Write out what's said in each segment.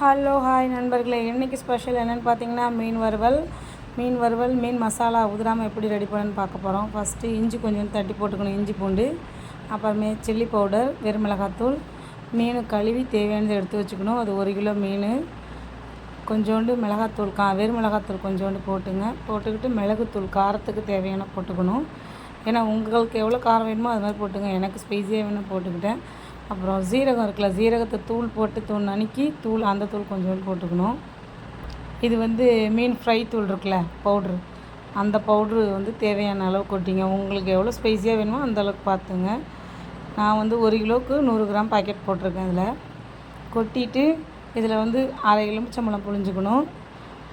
Hello hi நண்பர்களே. இன்றைக்கி special என்னென்னு பார்த்தீங்கன்னா மீன் வறுவல். மீன் வறுவல் மீன் மசாலா உதிராமல் எப்படி ரெடி பண்ணணும்னு பார்க்க போகிறோம் ஃபஸ்ட்டு இஞ்சி கொஞ்சம் தட்டி போட்டுக்கணும் இஞ்சி பூண்டு. அப்புறமே சில்லி பவுடர் வெறுமிளகாத்தூள் மீன் கழுவி தேவையானதை எடுத்து வச்சுக்கணும். அது ஒரு கிலோ மீன். கொஞ்சோண்டு மிளகாத்தூள் கா வெறும் மிளகாத்தூள் கொஞ்சோண்டு போட்டுங்க. போட்டுக்கிட்டு மிளகுத்தூள் காரத்துக்கு தேவையான போட்டுக்கணும். ஏன்னா உங்களுக்கு எவ்வளோ காரம் வேணுமோ அது மாதிரி போட்டுங்க. எனக்கு ஸ்பைஸியாக வேணும் போட்டுக்கிட்டேன். அப்புறம் ஜீரகம் இருக்குல்ல ஜீரகத்தை தூள் போட்டு தூள் நறுக்கி தூள் அந்த தூள் கொஞ்சோண்டு போட்டுக்கணும். இது வந்து மீன் ஃப்ரை தூள் இருக்குல்ல பவுட்ரு. அந்த பவுட்ரு வந்து தேவையான அளவு கொட்டிங்க. உங்களுக்கு எவ்வளோ ஸ்பைஸியாக வேணுமோ அந்த அளவுக்கு பார்த்துங்க. நான் வந்து ஒரு கிலோவுக்கு நூறு கிராம் பாக்கெட் போட்டிருக்கேன் இதில். கொட்டிட்டு இதில் வந்து அரை எலுமிச்சம்பழம் புழிஞ்சுக்கணும்.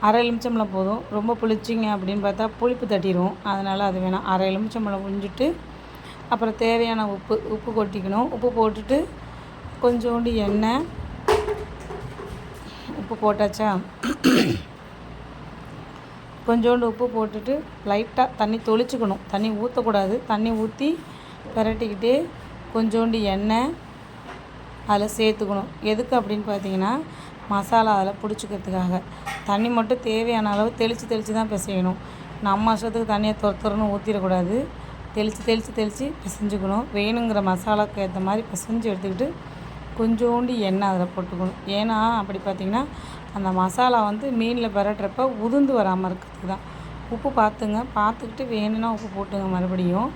அரை எலுமிச்சம்பழம் போதும். ரொம்ப புளிச்சிங்க அப்படின்னு பார்த்தா புளிப்பு தட்டிடும் அதனால் அது வேணாம். அரை எலுமிச்சம்பழம் புழிஞ்சிட்டு அப்புறம் தேவையான உப்பு உப்பு கொட்டிக்கணும். உப்பு போட்டுட்டு கொஞ்சோண்டு எண்ணெய். உப்பு போட்டாச்சா? கொஞ்சோண்டு உப்பு போட்டுட்டு லைட்டாக தண்ணி தொளிச்சுக்கணும். தண்ணி ஊற்றக்கூடாது தண்ணி ஊற்றி பிரட்டிக்கிட்டே கொஞ்சோண்டு எண்ணெய் அதில் சேர்த்துக்கணும். எதுக்கு அப்படின்னு பார்த்தீங்கன்னா மசாலா அதில் பிடிச்சிக்கிறதுக்காக. தண்ணி மட்டும் தேவையான அளவு தெளித்து தெளித்து தான் பிசையணும். நம்ம அசத்துக்கு தண்ணியை துரத்துறன்னு ஊற்றிடக்கூடாது தெளித்து தெளித்து தெளித்து பிசைஞ்சுக்கணும். வேணுங்கிற மசாலாவுக்கு ஏற்ற மாதிரி பிசைஞ்சு எடுத்துக்கிட்டு கொஞ்சோண்டு எண்ணெய் அதில் போட்டுக்கணும். ஏன்னா அப்படி பார்த்திங்கன்னா அந்த மசாலா வந்து மீனில் பரட்டுறப்ப உதிர்ந்து வராமல் இருக்கிறதுக்கு தான். உப்பு பார்த்துங்க. பார்த்துக்கிட்டு வேணும்னா உப்பு போட்டுங்க மறுபடியும்.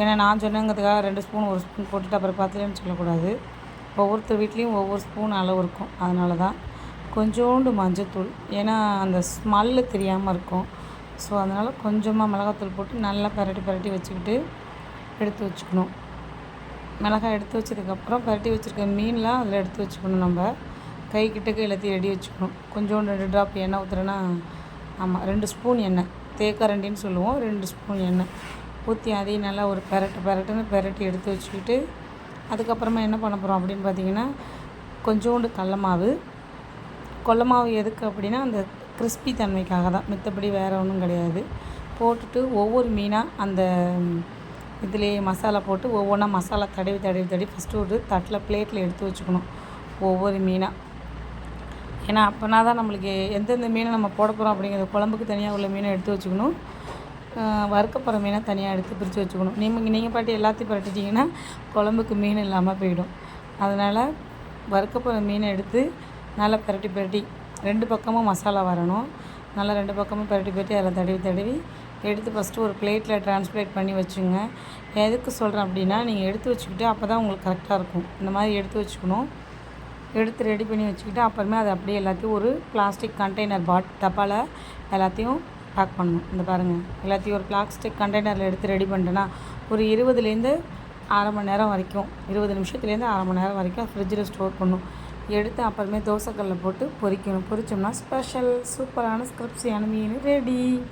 ஏன்னா நான் சொன்னங்கிறதுக்காக ரெண்டு ஸ்பூன் ஒரு ஸ்பூன் போட்டுட்டு அப்புறம் பார்த்துலேன்னு சொல்லக்கூடாது. ஒவ்வொருத்தர் வீட்லேயும் ஒவ்வொரு ஸ்பூன் அளவு இருக்கும். அதனால தான். கொஞ்சோண்டு மஞ்சத்தூள். ஏன்னா அந்த ஸ்மெல்லு தெரியாமல் இருக்கும். ஸோ அதனால் கொஞ்சமாக மிளகாத்தூள் போட்டு நல்லா பரட்டி பரட்டி வச்சுக்கிட்டு எடுத்து வச்சுக்கணும். மிளகாய் எடுத்து வச்சதுக்கப்புறம் பரட்டி வச்சுருக்க மீன்லாம் அதில் எடுத்து வச்சுக்கணும் நம்ம. கை கிட்டக்கு எல்லாத்தையும் ரெடி வச்சுக்கணும். கொஞ்சோண்டு ரெண்டு ட்ராப் எண்ணெய் ஊற்றுறேன்னா ஆமாம் ரெண்டு ஸ்பூன் எண்ணெய். தேக்கரண்டின்னு சொல்லுவோம் ரெண்டு ஸ்பூன் எண்ணெய். ஊற்றி அதையும் நல்லா ஒரு பெரட்டு பெரட்டுன்னு பெரட்டி எடுத்து வச்சுக்கிட்டு அதுக்கப்புறமா என்ன பண்ண போகிறோம் அப்படின்னு பார்த்தீங்கன்னா கொஞ்சோண்டு கடல மாவு. கொல்ல மாவு எதுக்கு அப்படின்னா அந்த கிறிஸ்பி தன்மைக்காக தான். மித்தபடி வேறு ஒன்றும் கிடையாது. போட்டுட்டு ஒவ்வொரு மீனாக அந்த இதுலேயே மசாலா போட்டு ஒவ்வொன்றா மசாலா தடவி தடவி தடவி ஃபஸ்ட்டு ஒரு தட்டில் பிளேட்டில் எடுத்து வச்சுக்கணும். ஒவ்வொரு மீனாக ஏன்னா அப்போனா தான் நம்மளுக்கு எந்தெந்த மீனை நம்ம போட போகிறோம் அப்படிங்கிறது குழம்புக்கு தனியாக உள்ள மீனை எடுத்து வச்சுக்கணும். வறுக்க மீனை தனியாக எடுத்து பிரித்து வச்சுக்கணும். நீங்கள் நீங்கள் பாட்டி எல்லாத்தையும் பரட்டிட்டிங்கன்னா குழம்புக்கு மீன் இல்லாமல் போயிடும். அதனால் வறுக்க மீனை எடுத்து நல்லா பரட்டி பரட்டி ரெண்டு பக்கமும் மசாலா வரணும். நல்லா ரெண்டு பக்கமும் பரட்டி பரட்டி அதில் தடவி தடவி எடுத்து ஃபஸ்ட்டு ஒரு பிளேட்டில் டிரான்ஸ்லேட் பண்ணி வச்சுங்க. எதுக்கு சொல்கிறேன் அப்படின்னா நீங்கள் எடுத்து வச்சுக்கிட்டு அப்போ தான் உங்களுக்கு கரெக்டாக இருக்கும். இந்த மாதிரி எடுத்து வச்சுக்கணும். எடுத்து ரெடி பண்ணி வச்சுக்கிட்டு அப்புறமே அதை அப்படியே எல்லாத்தையும் ஒரு பிளாஸ்டிக் கண்டெய்னர் பாட் டப்பாவில் எல்லாத்தையும் பேக் பண்ணணும். இந்த பாருங்கள் எல்லாத்தையும் ஒரு பிளாஸ்டிக் கண்டெய்னரில் எடுத்து ரெடி பண்ணிட்டேன்னா ஒரு இருபதுலேருந்து அரை மணி நேரம் வரைக்கும் இருபது நிமிஷத்துலேருந்து அரை மணி நேரம் வரைக்கும் ஃப்ரிட்ஜில் ஸ்டோர் பண்ணும் எடுத்து அப்புறமே தோசைக்கல்லில் போட்டு பொரிக்கணும். பொரிச்சோம்னா ஸ்பெஷல் சூப்பரான ஸ்கிரிப்ஸியான மீன் ரெடி